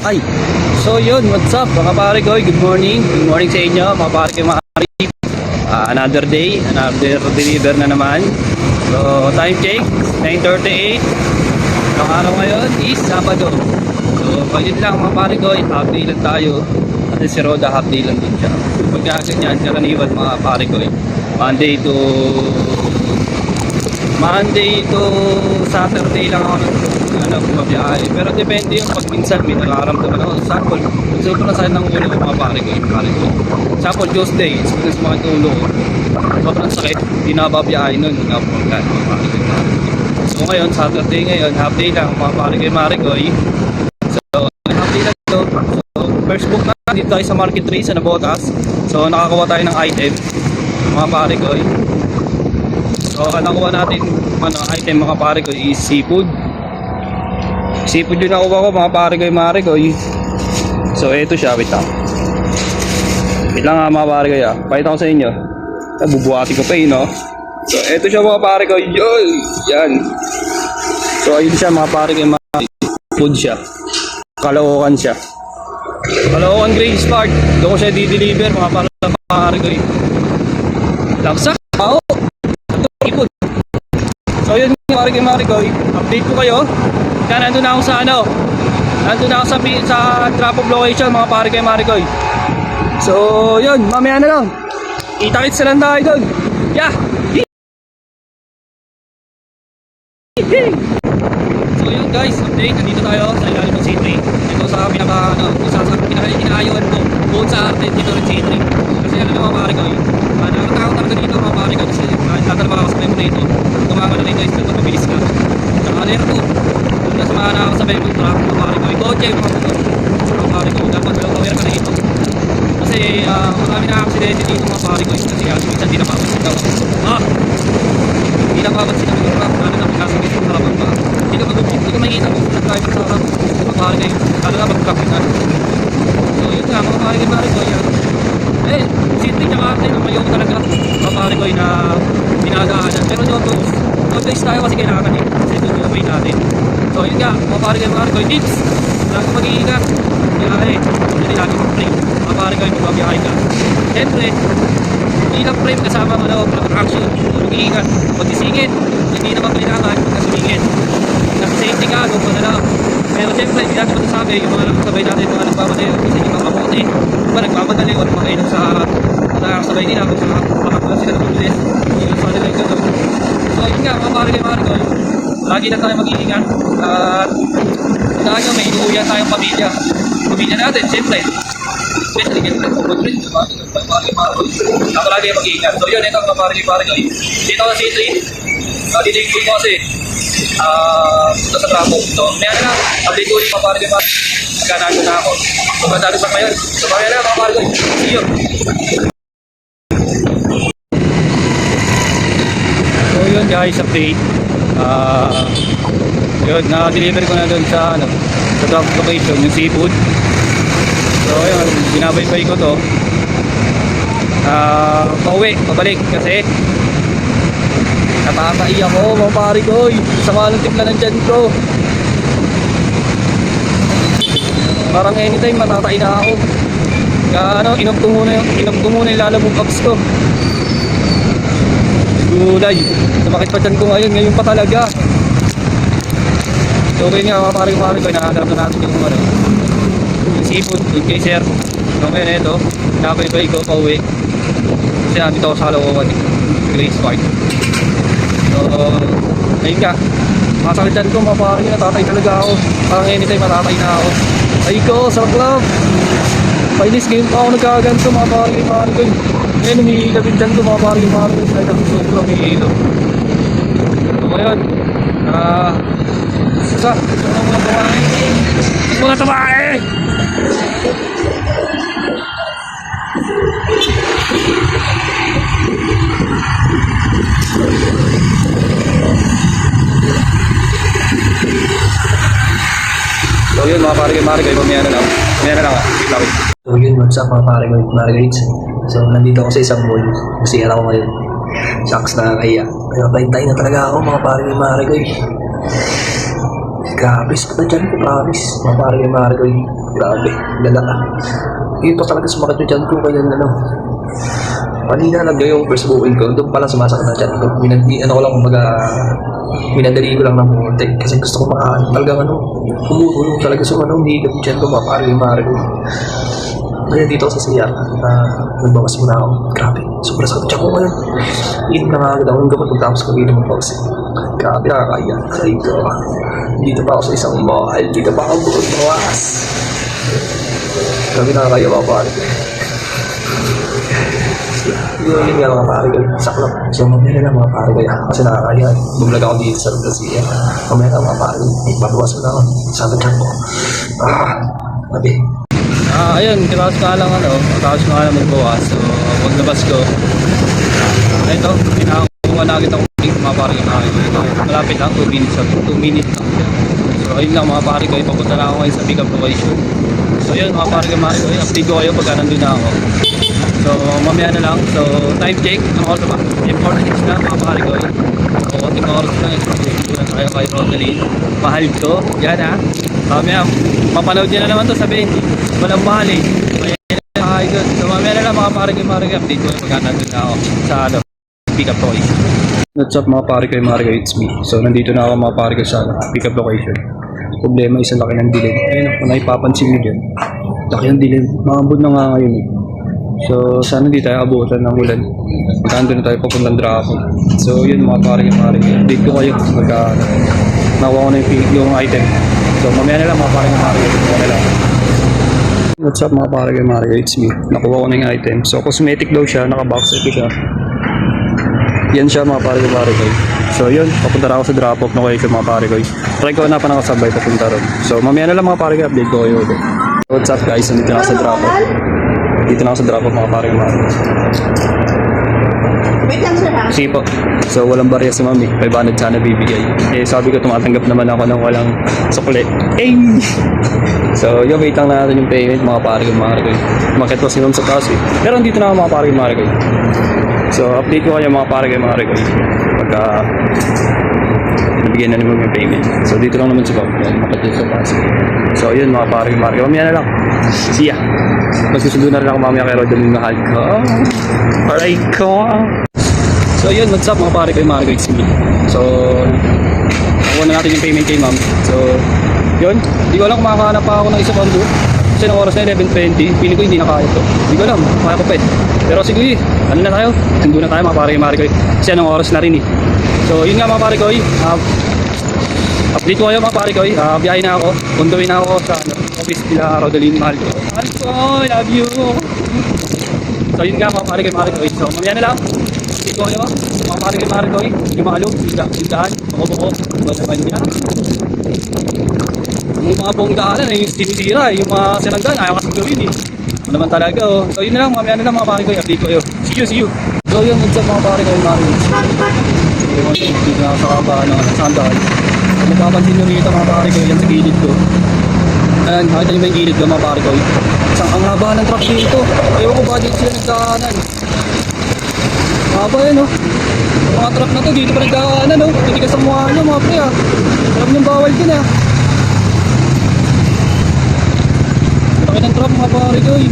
Ay, so yun, what's up mga pare ko? Good morning. Good morning sa inyo mga pare ko mga pare. Ah, another day, another deliver na naman. So, time check, 9.38. Ang araw ngayon is Sabado. So, palit lang mga pare ko, half day lang tayo. At si Roda half day lang din siya. Pagka ganyan, karaniwan mga pare ko. eh. Monday to Monday to Saturday lang ako nag ano, bumabiyahe. Pero depende yung pag minsan may nararamdaman ako. Sample, gusto ko na sa'yo ng ulo mga pare ko. eh, Pare ko. Sample, Tuesday, is mga tulo ko. Sobrang sakit, hindi na babiyahe nun. Hindi na ako mga pare ko. So ngayon, Saturday ngayon, half day lang mga pare ko. Mare ko. eh. So, half day lang to. So, first book na dito tayo sa Market 3 sa Nabotas. So, nakakuha tayo ng item. Mga pare ko. eh. So, ang nakuha natin ano, item mga pare ko is seafood. Seafood yung nakuha ko mga ko. eh. So, eto siya. Wait lang. Wait lang nga mga pare ko ya. Pakita ko sa inyo. Ah, Bubuhati ko pa eh, no? So, eto siya mga pare ko. Yun! Yan. So, ayun siya mga yung mare. Food siya. Kalookan siya. Kalookan Grace Park. Doon ko siya di-deliver mga pare mga ko. eh. Laksak! Yun mga Marikoy Marikoy, update ko kayo. Kaya nandun na ako sa ano, nandun na ako sa, sa drop off location mga Marikoy Marikoy. So yun, mamaya na lang. Kita-kits na lang tayo doon. Yeah! So yun guys, update, nandito tayo sa ilalim ng C3. Ito sa pinaka, ano, isa sa pinaka inaayuan ko, bukod sa dito rin C3. Kasi ano mga pare ko, nakakatakot talaga dito mga pare ko kasi kahit tatrabaho ka sa memo dito, kumama na rin guys, ito mabilis ka. Saka aler ko, kung nasamahan na ako sa memo truck, pare ko, yung kotse, motor, mga pare ko, dapat well aware ka na dito. Kasi uh, marami na aksidente dito mga pare ko, kasi uh, minsan di napapansin daw. Ah! Hindi napapansin ang mga truck, lalo na pag nasa mismo harapan pa. Hindi ka mag hindi ka makikita kung tayo sa harap. Mga pare kayo, lalo na pag truck na. So yun nga, mga pare kayo, pare ko, yan. Eh, city niya ate, ang mayo talaga. Mga pare ko na dinadaanan. Pero doon to, doon days tayo kasi kailangan eh. Kasi doon yung way natin. So yun nga, mga pare kayo, pare ko, tips. Lagi ka mag-iingat. Biyahe, hindi lagi mag-frame. Mga pare ko, magbabiyahe ka. Siyempre, ilang frame kasama ano, action, mag-iingat. Pag isingit, hindi naman kailangan pagka sumingit. Nasa safety ka, doon ka na lang. Pero siyempre, hindi natin masasabi yung mga nakasabay natin, mga nagmamadali, kasi yung mga kamote. Diba, nagmamadali o nakainom sa nakakasabay nila kung sa makakala sila ng bilis. Yun sa nila yung gano'n. So, yun nga, mga pare pare ko, lagi na tayo mag-iingat. At tayo, may inuuyan tayong pamilya. Pamilya natin, siyempre. Especially kaya sa food rin, diba? Ako lagi mag-iingat. So yun, ito ang pare pare ko. Dito ako sa C3. Uh, dito yung ko kasi uh, sa traffic. So, may ano na, update ko ulit mga pare kay pare. Nagkanado na ako. So, madami pa ngayon. So, mamaya na mga pare you. So yun guys, update. Ah, yun, na-deliver ko na doon sa ano, sa drop location, yung seafood. So yun, binabaybay ko to. Ah, pauwi, pabalik kasi natatai ako, mga pare ko. oy. Sama ng timpla ng dyan ko. Parang anytime matatai na ako. Kaya ano, inom ko muna yung, inom ko muna yung lalabong ko. Gulay. Sumakit pa dyan ko ngayon, ngayon pa talaga. So okay nga mga pare pare ko, inahanap na natin yung ano, yung seafood, yung kay sir. So ngayon ito, nabaybay ko pa uwi. Kasi nandito ako sa Caloocan, eh, Grace Park. So, ayun nga, masakit ko mga pare natatay talaga ako. Parang anytime matatay na ako. Ay ko, sarap lang. Painis ngayon pa ako nagkaganto mga pare pare ko. Ngayon humihila din dyan ko mga pare ko pare ko. Ay, sobrang humihilo. So ngayon, ah, sa, sa mga babae. Mga babae! So yun mga pare pare kayo, mamaya na lang. Mamaya na lang ah. Wait wait. So yun, what's up mga ko, Margaret. So nandito ako sa isang mall. Kasi ako ngayon. Shucks na kaya. Tayo na talaga ako mga ko, Margaret. Grabe, sa dyan ko, promise. Mga ko, Margaret. Grabe, lala ka. Hindi pa talaga sumakit yung tiyan ko kaya ano. Kanina lang yung first booking ko, doon pala sumasakit na tiyan ko. Minandi, ano ko lang, kumbaga, minadali ko lang ng konti. Kasi gusto ko makain. Talagang ano, umutulong talaga sa ano, hindi yung tiyan ko, yung mari ko. Kaya dito sa CR, na nagbawas muna ako. Grabe, sobrang sakit tiyan ko ngayon. Inom na nga agad ako ng gamot pagtapos ko inom ng pause. Grabe, nakakaya. Sabi ko, dito pa ako sa isang mall, dito pa ako bukod bawas. Grabe nakakaya mga pare. Yun yun nga mga pare. Saklap. So mamaya na mga pare ko. Kasi nakakaya. Bumlag ako dito sa Brazil. Mamaya na mga pare ko. Babawas mo na ako. Sabi ko. Ah, sabi. Ah, ayun, tapos ka lang ano, tapos ka lang magbukas. So, paglabas ko, ah, ito, pinakakuha na agad ako ng mga pare ko na. Malapit lang, 2 minutes, 2 minutes lang. So, ayun lang mga pare ko, ipapunta na ako ngayon sa big up location. So, yun mga pare ko, update ko kayo pagka nandun na ako. So, mamaya na lang. So, time check, ang oras ba? 4.6 na mga pare ko. So, konting oras lang, ito na tayo kay Rosalie. Mahal ko, yan ha. Mamaya, mapanood niya na naman to sabihin, walang mahal eh. Ay, good. So, mamaya na lang mga pare ko, pare ko, update ko na ako sa ano, pick up toys. What's up mga pare mga ko, it's me. So, nandito na ako mga pare ko sa ano, pick up location. Problema, isang laki ng dilim. Ayun, kung naipapansin nyo dyan. Laki ng dilim. Maambod na nga ngayon eh. So, sana di tayo abutan ng ulan. Magkando na tayo papuntang Draco. So, yun mga pare ko, pare ko. Update ko kayo pagka ano, nakuha ko na yung, yung item. So, mamaya na lang mga pare ko. Mamaya na lang. What's up mga pare ko, Mario? It's me. Nakuha ko na yung item. So, cosmetic daw siya. Naka-box ito siya. Yan siya mga pare pare ko. So, yun. Papunta na ako sa drop-off na kayo mga pare ko. Try ko na pa nakasabay papunta ron. So, mamaya na lang mga pare ko. Update ko kayo ulit. What's up guys? Nandito na ako sa drop-off. Dito na ako sa drop-off mga pare ko, pare ko. Wait lang sir ha. Sige po. So, walang barya si mami. 500 sana bibigay. Eh, sabi ko, tumatanggap naman ako ng walang sukli. Eh! So, yung wait lang natin yung payment, mga pare ko, mga ko. Makit po si ma'am sa taas eh. Pero andito na ako, mga pare ko, mga ko. So, update ko kayo, mga pare ko, mga ko. Pagka nabigyan na ni ma'am yung payment. So, dito lang naman si ma'am. Yan, makit sa taas. So, yun, mga pare ko, mga ko. Mamaya na lang. See ya. Magsusundo na rin ako mamaya kay Rodel yung mahal ko. Aray ko. So yun, what's up mga pare ko yung mga me. So, nakuha na natin yung payment kay ma'am. So, yun. Hindi ko alam kung makakahanap pa ako ng isa book. Kasi ng oras na 11.20, feeling ko hindi na kaya ito. Hindi ko alam, kaya ko pa eh. Pero sige, ano na tayo? Sundo na tayo mga pare ko yung. Kasi anong oras na rin eh. So, yun nga mga pare ko. Uh, update ko kayo mga pare ko. Uh, biyahe na ako. Punduin na ako sa ano, office nila Rodeline Mahal ko. Mahal ko, I love you. So yun nga mga pare ko mga ko. So, mamaya na lang. Hindi ko kayo, mga pare kay pare ko eh. Yung mga alog, sidaan, buko-buko, iba naman niya. Yung mga buong daanan, eh, yung sinisira, eh, yung mga sinanggan, ayaw kasi gawin eh. Ano naman talaga oh. So yun na lang, mamaya na lang mga pare ko, update ko kayo. See you, see you. So yun, what's up mga pare ko, alog. Dito na sa kabahan ng ano, sandal. Kung mapapansin nyo rito mga pare ko, yan sa gilid ko. Ayan, nakita nyo ba yung gilid ko mga pare ko? Isang ang haba ng truck dito. Ewan ko ba dito sila nagdaanan. Haba yan oh. Mga truck na to, dito pa nagdaanan oh. Titigas ang mukha nyo mga pre ah. Alam nyo bawal din ah. Laki ng truck mga pare ko eh.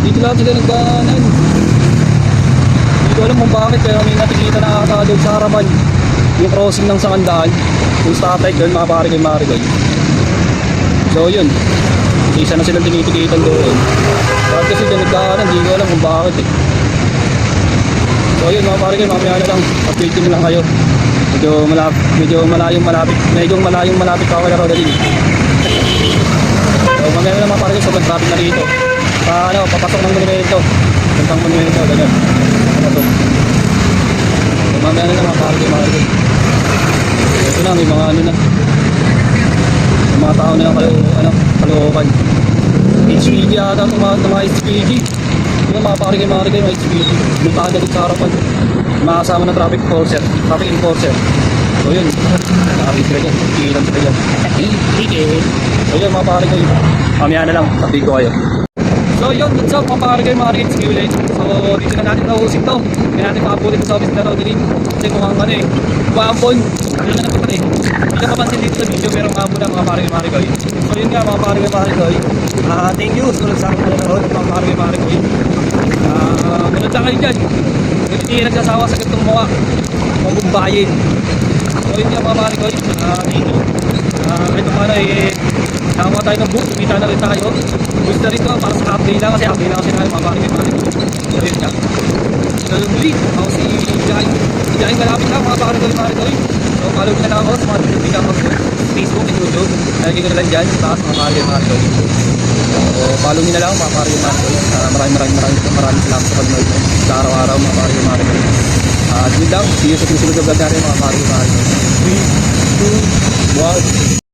Dito lang sila nagdaanan. Hindi ko alam kung bakit pero may nakikita na doon sa harapan. Yung crossing ng Sangandaan. Yung stoplight doon mga pare ko mga pare ko. So yun. Isa na silang tinitikitan doon. Bakit kasi dyan nagdaanan, hindi ko alam kung bakit eh. So yun mga pare kayo, mamaya na lang, update ko na lang kayo. Medyo malap, medyo malayong malapit, medyo malayong malapit pa ako kay Rodalyn. So mamaya na lang mga pare kayo, sobrang traffic na rito. Pa, ano, papasok ng monumento. Puntang monumento, ganyan. To? So mamaya na lang mga pare kayo, mga kayo. Ito na, may mga ano na. May mga tao na yung kayo, ano, kalookan. HPG ata mga, mga HPG. Yung mga pare kayo, mga kayo, mga. Lumpahan na dito sa harapan. Mga kasama ng traffic enforcer, traffic enforcer. So yun, nakakit sila dyan, tigilan sila. Tigil. So yun mga pare kayo, mamaya na lang, update ko kayo. So yun, what's up mga pare kayo mga kids, kayo ulit. So dito na natin nahusin to. Kaya natin makapulit sa office na Rodrin. Kasi kung ang ano eh, kumaambon. Ano na naman eh. Hindi ka mapansin dito sa video pero kumaambon na mga pare kayo mga kayo. So yun nga mga pare kayo mga kayo. Ah, thank you. Sunod sa akin nanonood mga pare kayo mga kayo. Ah, manood sa kayo dyan. Hindi nagsasawa sa gantong mukha, magumbayin. So yun nga mga pare kayo. Ah, thank you. Ah, ito para eh, nakakuha tayo ng book, kumita na rin tayo. Gusto rin ko para sa update lang kasi update lang kasi tayo mga pare kayo mga kayo. So yun nga. So yung muli, ako si Jai. Jai malapit lang mga kayo mga kayo. So follow nyo na lang ako sa mga tubig ako sa Facebook and YouTube. Nalagay ko na lang dyan sa taas mga kayo mga kayo. So follow nyo na lang mga mga kayo. Uh, maraming maraming maraming maraming salamat sa pag-nood nyo sa araw-araw mga kayo mga kayo. At yun lang, see you sa susunod na vlog natin mga kayo mga kayo. 3, 2, 1.